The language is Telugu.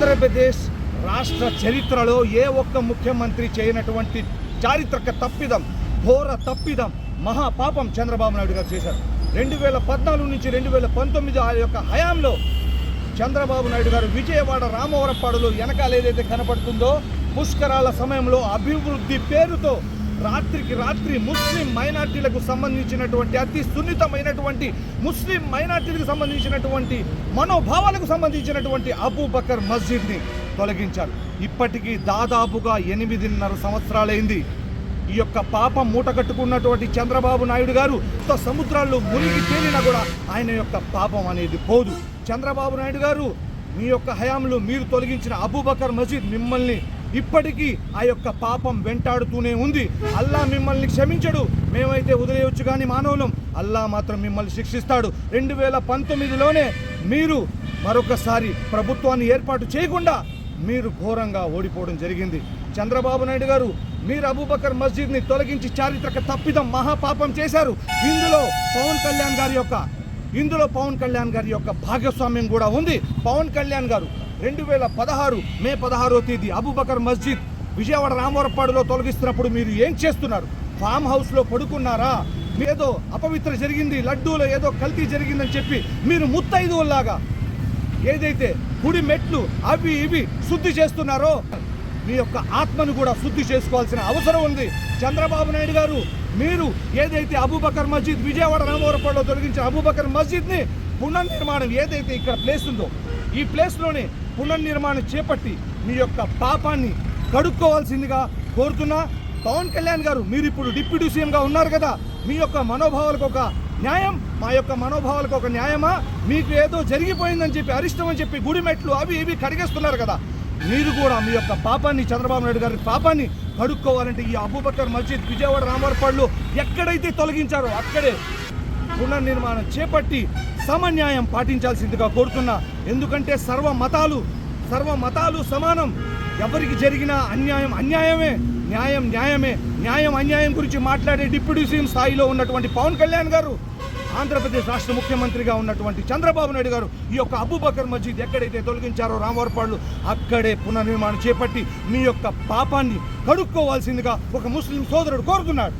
ఆంధ్రప్రదేశ్ రాష్ట్ర చరిత్రలో ఏ ఒక్క ముఖ్యమంత్రి చేయనటువంటి చారిత్రక తప్పిదం ఘోర తప్పిదం మహాపాపం చంద్రబాబు నాయుడు గారు చేశారు. రెండు వేల పద్నాలుగు నుంచి రెండు వేల పంతొమ్మిది ఆ యొక్క హయాంలో చంద్రబాబు నాయుడు గారు విజయవాడ రామవరపాడులో వెనకాల ఏదైతే కనపడుతుందో పుష్కరాల సమయంలో అభివృద్ధి పేరుతో రాత్రికి రాత్రి ముస్లిం మైనార్టీలకు సంబంధించినటువంటి అతి సున్నితమైనటువంటి ముస్లిం మైనార్టీలకు సంబంధించినటువంటి మనోభావాలకు సంబంధించినటువంటి అబూబకర్ మస్జిద్ని తొలగించారు. ఇప్పటికీ దాదాపుగా ఎనిమిదిన్నర సంవత్సరాలైంది. ఈ యొక్క పాపం మూట కట్టుకున్నటువంటి చంద్రబాబు నాయుడు గారు సముద్రాల్లో మునిగి తేలినా కూడా ఆయన యొక్క పాపం అనేది పోదు. చంద్రబాబు నాయుడు గారు మీ యొక్క హయాంలో మీరు తొలగించిన అబూబకర్ మసీద్ మిమ్మల్ని ఇప్పటికీ ఆ యొక్క పాపం వెంటాడుతూనే ఉంది. అల్లా మిమ్మల్ని క్షమించడు. మేమైతే వదిలేయొచ్చు కానీ మానవులం. అల్లా మాత్రం మిమ్మల్ని శిక్షిస్తాడు. రెండు వేల పంతొమ్మిదిలోనే మీరు మరొకసారి ప్రభుత్వాన్ని ఏర్పాటు చేయకుండా మీరు ఘోరంగా ఓడిపోవడం జరిగింది. చంద్రబాబు నాయుడు గారు మీరు అబూబకర్ మస్జిద్ని తొలగించి చారిత్రక తప్పిదం మహాపాపం చేశారు. ఇందులో పవన్ కళ్యాణ్ గారి యొక్క ఇందులో పవన్ కళ్యాణ్ గారి యొక్క భాగస్వామ్యం కూడా ఉంది. పవన్ కళ్యాణ్ గారు రెండు వేల పదహారు మే పదహారో తేదీ అబూబకర్ మస్జిద్ విజయవాడ రామవరపాడులో తొలగిస్తున్నప్పుడు మీరు ఏం చేస్తున్నారు? ఫామ్ హౌస్లో పడుకున్నారా? ఏదో అపవిత్ర జరిగింది లడ్డూలో ఏదో కల్తీ జరిగిందని చెప్పి మీరు ముత్తైదువుల్లాగా ఏదైతే గుడి మెట్లు అవి ఇవి శుద్ధి చేస్తున్నారో మీ యొక్క ఆత్మను కూడా శుద్ధి చేసుకోవాల్సిన అవసరం ఉంది. చంద్రబాబు నాయుడు గారు మీరు ఏదైతే అబూబకర్ మస్జిద్ విజయవాడ రామవరపాడులో తొలగించిన అబూబకర్ మస్జిద్ని పునర్నిర్మాణం ఏదైతే ఇక్కడ ప్లేస్ ఉందో ఈ ప్లేస్లోనే పునర్నిర్మాణం చేపట్టి మీ యొక్క పాపాన్ని కడుక్కోవాల్సిందిగా కోరుతున్నా. పవన్ కళ్యాణ్ గారు మీరు ఇప్పుడు డిప్యూటీ సీఎంగా ఉన్నారు కదా మీ యొక్క మనోభావాలకు ఒక న్యాయం మా యొక్క మనోభావాలకు ఒక న్యాయమా? మీకు ఏదో జరిగిపోయిందని చెప్పి అరిష్టం అని చెప్పి గుడి మెట్లు అవి ఇవి కడిగేస్తున్నారు కదా. మీరు కూడా మీ యొక్క పాపాన్ని చంద్రబాబు నాయుడు గారి పాపాన్ని కడుక్కోవాలంటే ఈ అబూబకర్ మస్జిద్ విజయవాడ రామవరపాడులో ఎక్కడైతే తొలగించారో అక్కడే పునర్నిర్మాణం చేపట్టి సమన్యాయం పాటించాల్సిందిగా కోరుతున్నా. ఎందుకంటే సర్వ మతాలు సర్వ మతాలు సమానం. ఎవరికి జరిగిన అన్యాయం అన్యాయమే. న్యాయం న్యాయమే. న్యాయం అన్యాయం గురించి మాట్లాడే డిప్యూటీ సీఎం స్థాయిలో ఉన్నటువంటి పవన్ కళ్యాణ్ గారు ఆంధ్రప్రదేశ్ రాష్ట్ర ముఖ్యమంత్రిగా ఉన్నటువంటి చంద్రబాబు నాయుడు గారు ఈ యొక్క అబూబకర్ మజీద్ ఎక్కడైతే తొలగించారో రామవరపాళ్ళు అక్కడే పునర్నిర్మాణం చేపట్టి మీ యొక్క పాపాన్ని కడుక్కోవాల్సిందిగా ఒక ముస్లిం సోదరుడు కోరుతున్నాడు.